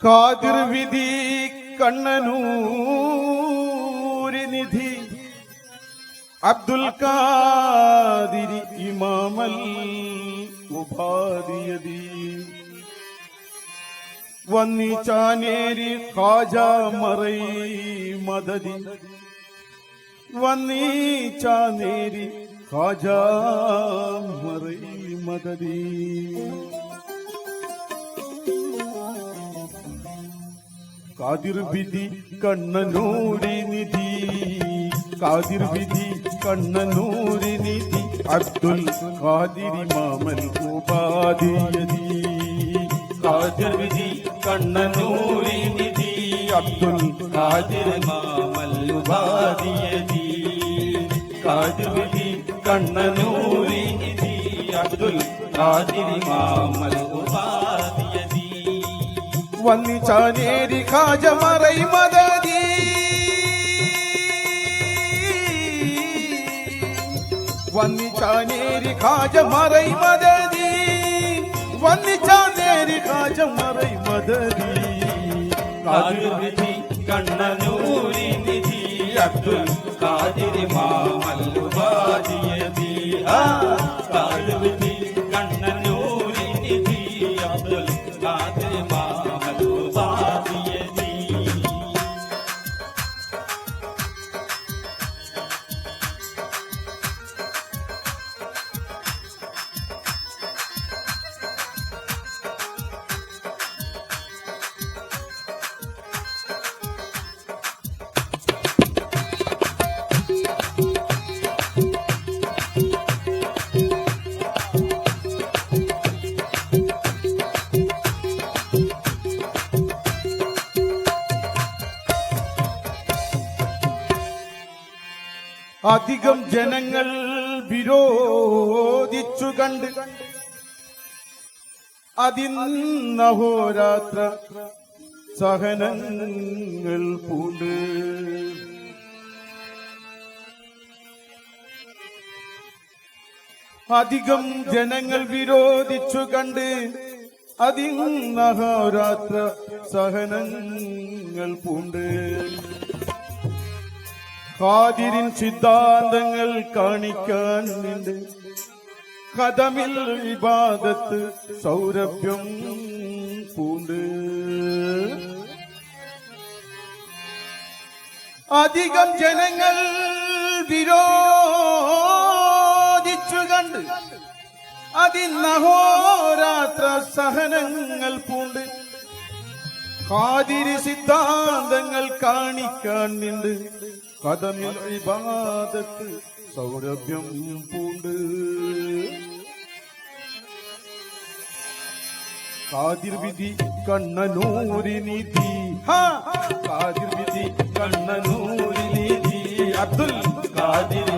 കാതിർ വിധി കണ്ണനൂരി നിധി അബ്ദുൽ കാതിരി ഇമാമൽ ഉപാധിയതി. വന്നി ചാനേരി ഖാജ മദതി വന്നി ചാനേരി ഖാജ മദതി കാതിർ വിധി കണ്ണനൂരി നിധി കാതിർ വിധി കണ്ണനൂരി നിധി അബ്ദുൽ ഖാദിരി മാമൽ ഉപാധിയതി കാതിർ വിധി കണ്ണനൂരി നിധി അബ്ദുൽ ഖാദിർ മാമൽ ഉപാധിയതി കാതിർ വിധി കണ്ണനൂരി നിധി അബ്ദുൽ ഖാദിരി മാമൽ ഉപാധിയതി వల్లి చానేరి కాజమరై మదది వల్లి చానేరి కాజమరై మదది వల్లి చానేరి కాజమరై మదది కాదిరిది కన్ననూరి నిధి అబ్దుల్ కాదిరి మా మల్లుబాదియది ఆ അധികം ജനങ്ങൾ വിരോധിച്ചു കണ്ട് അതിന്നഹോരാത്ര സഹനങ്ങൾ പൂണ്ട്. അധികം ജനങ്ങൾ വിരോധിച്ചു കണ്ട് അതിന്നഹോരാത്ര സഹനങ്ങൾ പൂണ്ട്. ഖാദിരിൻ സിദ്ധാന്തങ്ങൾ കാണിക്കാൻ നിന്റെ കഥമിൽ വിവാദത്ത് സൗരഭ്യം പൂണ്ട്. അധികം ജനങ്ങൾ വിരോധിച്ചു കണ്ട് അതിനഹോരാത്ര സഹനങ്ങൾ പൂണ്ട്. ഖാദിരി സിദ്ധാന്തങ്ങൾ കാണിക്കാൻ നിണ്ട്. കഥമിൽ ഇബാദത്ത് സൗരഭ്യം പൂണ്ട്. കാതിർ വിധി കണ്ണനൂരി നിധി കാതിർ വിധി കണ്ണനൂരി നിധി അബ്ദുൽ കാതിർ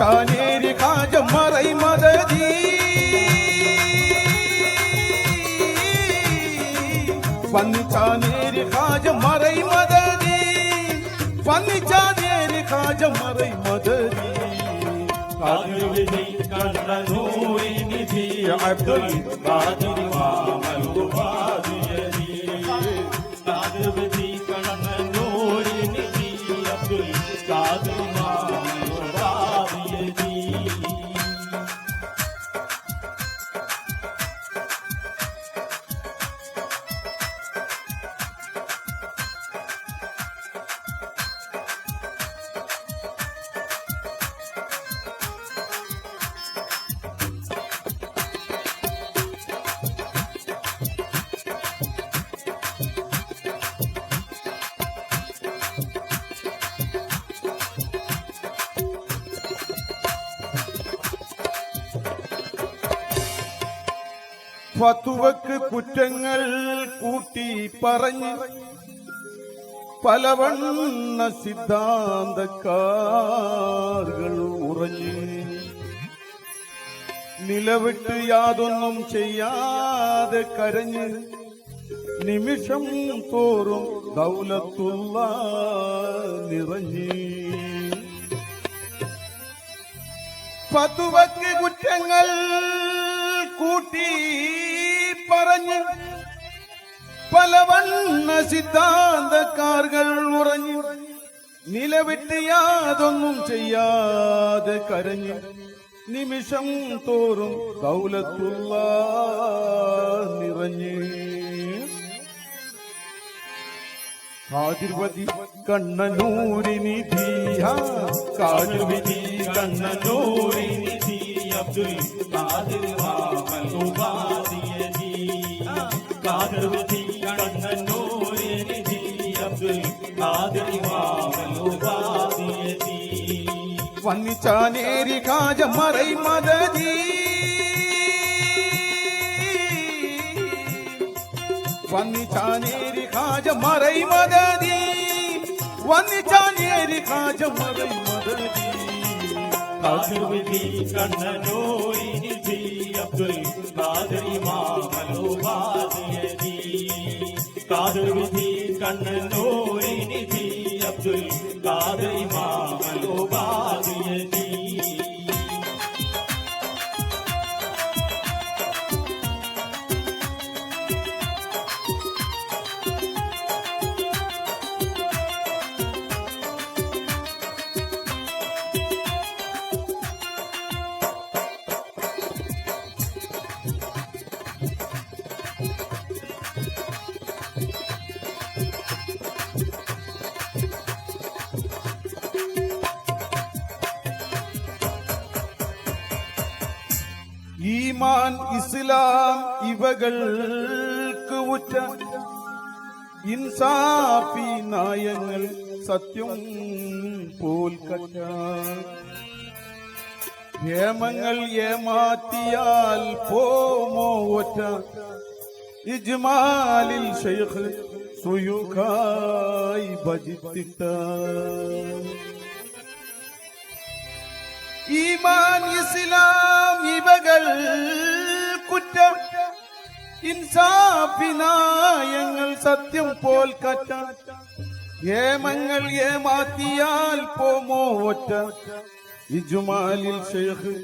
ચાનેરી કાજ મરઈ મદદી પંચાનેરી કાજ મરઈ મદદી પંચાનેરી કાજ મરઈ મદદી કાદુવિની કન્નૂરી નિધિ અબ્દુલ કાદિર વામલુ વાદિયદી કાદુવિની કન્નૂરી નિધિ અબ્દુલ કાદિર ഫത്തുവക്ക് കുറ്റങ്ങൾ കൂട്ടി പറഞ്ഞ് പലവണ്ണ സിദ്ധാന്തക്കാറുകൾ ഉറഞ്ഞ് നിലവിട്ട് യാതൊന്നും ചെയ്യാതെ കരഞ്ഞ് നിമിഷം തോറും ദൗലത്തുള്ള നിറഞ്ഞ്. പതുവക്ക് കുറ്റങ്ങൾ കൂട്ടി പറഞ്ഞ് പല വന്ന സിദ്ധാന്തക്കാർകൾ ഉറഞ്ഞു നിലവിട്ട് യാതൊന്നും ചെയ്യാതെ കരഞ്ഞ് നിമിഷം തോറും ദൗലത്തുള്ള നിറഞ്ഞ്. കാതിർവതി കണ്ണനൂരിനിധിയ കാതിർവിധി കണ്ണനൂരിനിധി അബ്ദുൽ ഖാദിർ മാമലുബാദിയതി ഖാദിർ വിധി കണ്ണനൂരിനിധി Abdul Khadir മാമലുബാദിയതി വന്നിച്ചാനേരി Kaja Murray madadi വന്നിച്ചാനേരി Kaja Murray madadi വന്നിച്ചാനേരി Kaja Murray madadi Khadir വിധി കണ്ണനൂരിനിധി അബ്ദുൽ ഖാദിർ മാമലുബാദിയതി காதல் விதி கண்ணன் நோய் நிதி அப்துல் காதை மாமன். ഈമാൻ ഇസ്ലാം ഇവകൾക്ക് ഉറ്റ ഇൻസാഫി നായങ്ങൾ സത്യം പോൽ ഹേമങ്ങൾ ഏമാറ്റിയാൽ പോമോ ഒറ്റ. ഇജ്മാലിൽ ഷെയ്ഖ് സുയുഖായി ഭജിത്തിട്ട. ഈമാൻ ഇസ്ലാം ഇവകൾ കുറ്റം. ഇൻസാഫിനായങ്ങൾ സത്യം പോൽ കറ്റ. ഏമങ്ങൾ ഏമാത്തിയാൽ പോമോ ഒറ്റ ഇജുമാലിൽ ഷെയ്ഖ്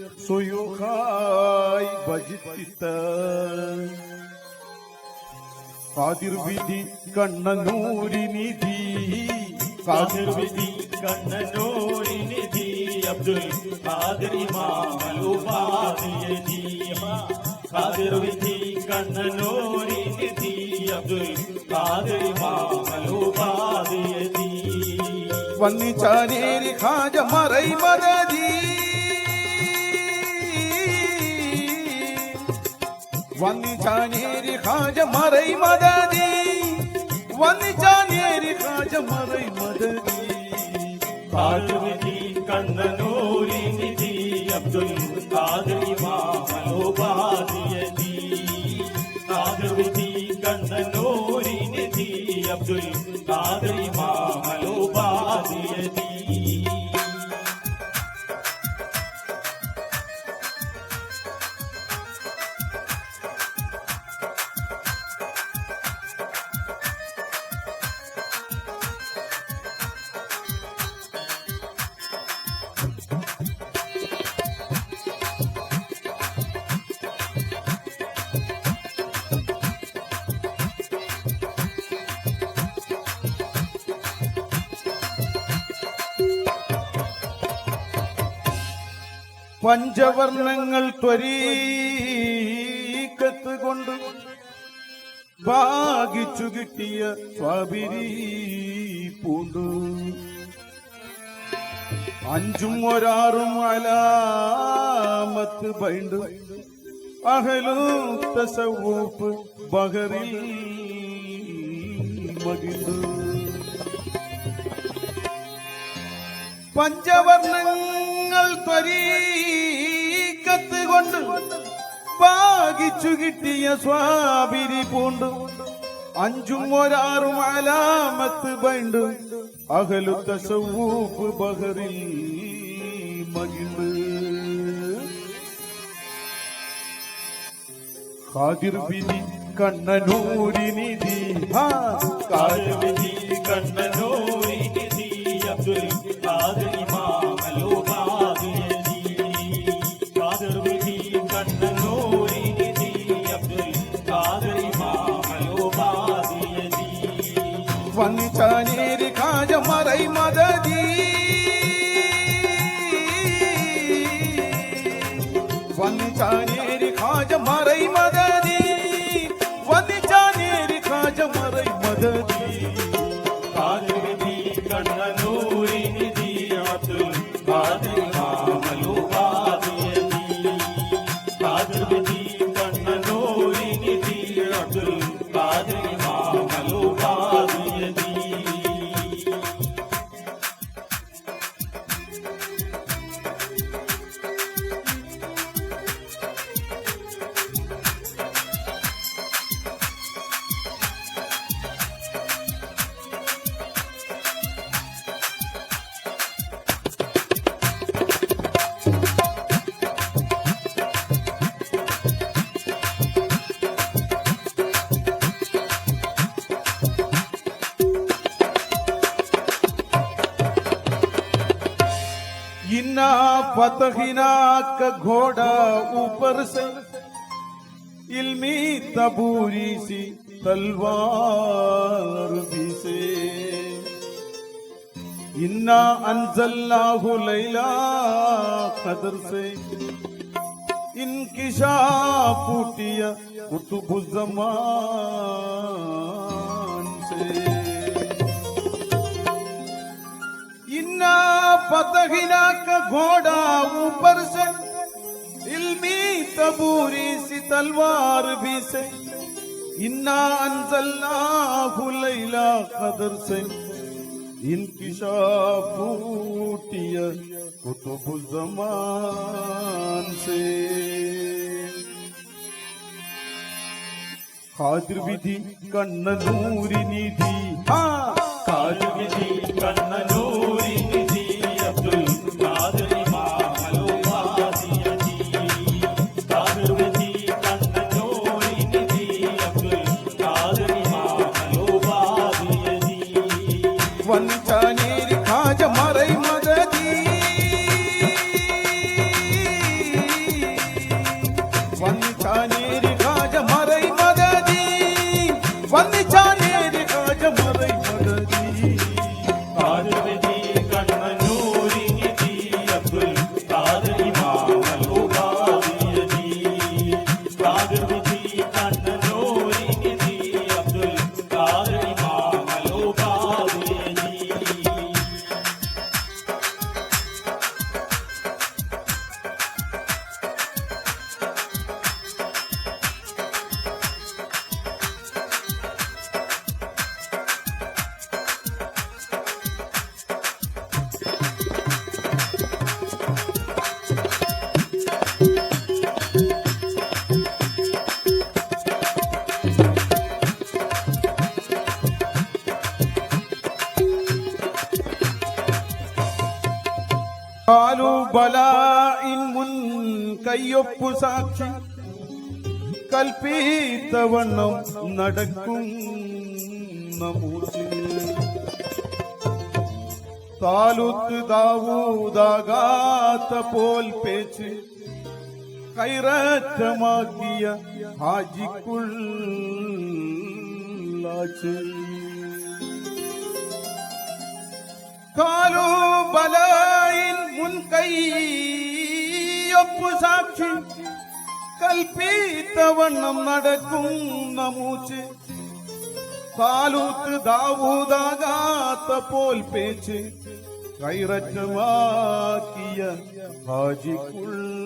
अब्दुल कादिर इमाम उपाधि जीवा कादिर विधी कन्ननोरी निधी अब्दुल कादिर इमाम उपाधि जी वन्नी चानेरी खाज मरई मददी वन्नी चानेरी खाज मरई मददी वन्नी चानेरी खाज मरई मददी कादिर विधी വിധി കണ്ണനൂരിനിധി അബ്ദുൽ ഖാദിർ മാമലുബാദിയതി ഖാദിർ വിധി കണ്ണനൂരിനിധി അബ്ദുൽ പഞ്ചവർണങ്ങൾ ത്വരീക്കത്ത് കൊണ്ട് ഭാഗിച്ചു കിട്ടിയ സ്വാബിരി പൂണ്ടു. അഞ്ചും ഒരാറും അലാമത്ത് ബൈണ്ട്. അഹലു തസവൂപ്പ് ബഹറിൽ മകിണ്ട്. പഞ്ചവർണങ്ങൾ ത്വരീക്കത്ത് കൊണ്ട് ഭാഗിച്ചു കിട്ടിയ സ്വാബിരി പൂണ്ട്. അഞ്ചും ഒരാറും അലാമത്ത് ബൈണ്ട്. അകലു തസവൂപ്പ് ബഹറിൽ മകിണ്ട്. ബിനി കണ്ണനൂരിനിധി ഹാ കാദർ വിധി കണ്ണനൂരിനിധി അബ്ദുൽ ഖാദിർ नेरी खाज मरई मदनी वनीच्या नेरी खाज मरई मदनी. فتحنا کا گھوڑا اوپر سے، علمی تبوری سی تلوار بھی سے۔ انا انزلناہ لیلہ قدر سے۔ انکشاف اٹھیا کتب الزمان سے۔ نا فتحنا کا گھوڑا اوپر سے علمی تبوری سی تلوار بھی سے انا انزلناہ لیلہ قدر سے انکشاف پوٹیا کتب زمان سے కాదు విధి కన్న నూరినిధి కాదు విధి కన్న నూరి one. ബലായിൻ കയ്യൊപ്പു സാക്ഷി. കൽപ്പീത്തവണ്ണം നടക്കും താലൂത്ത് ദാവൂദാകാത്ത പോൽ പേച്ച് കൈററ്റമാക്കിയ ഹാജിക്കുള്ളാച്ച്. മുൻകൈയൊപ്പു സാക്ഷി. കൽപ്പീത്തവണ്ണം നടക്കുന്ന മൂച്ച്. താലൂത്ത് ദാവൂതാകാത്ത പോൽ പേച്ച് കൈററ്റമാക്കിയ ഹാജിക്കുള്ളച്ച്.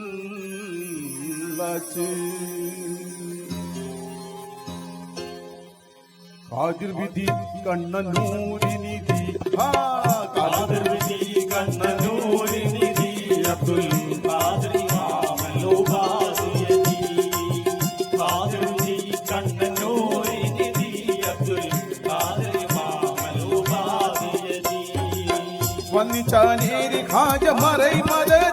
ഹാജിർ വിധി കണ്ണനൂരി നിധി ആ കാദർ വിധി കണ്ണനൂരിനിധി അബ്ദുൽ ഖാദിർ வன்னி சாநீரி காஜ மறை மதை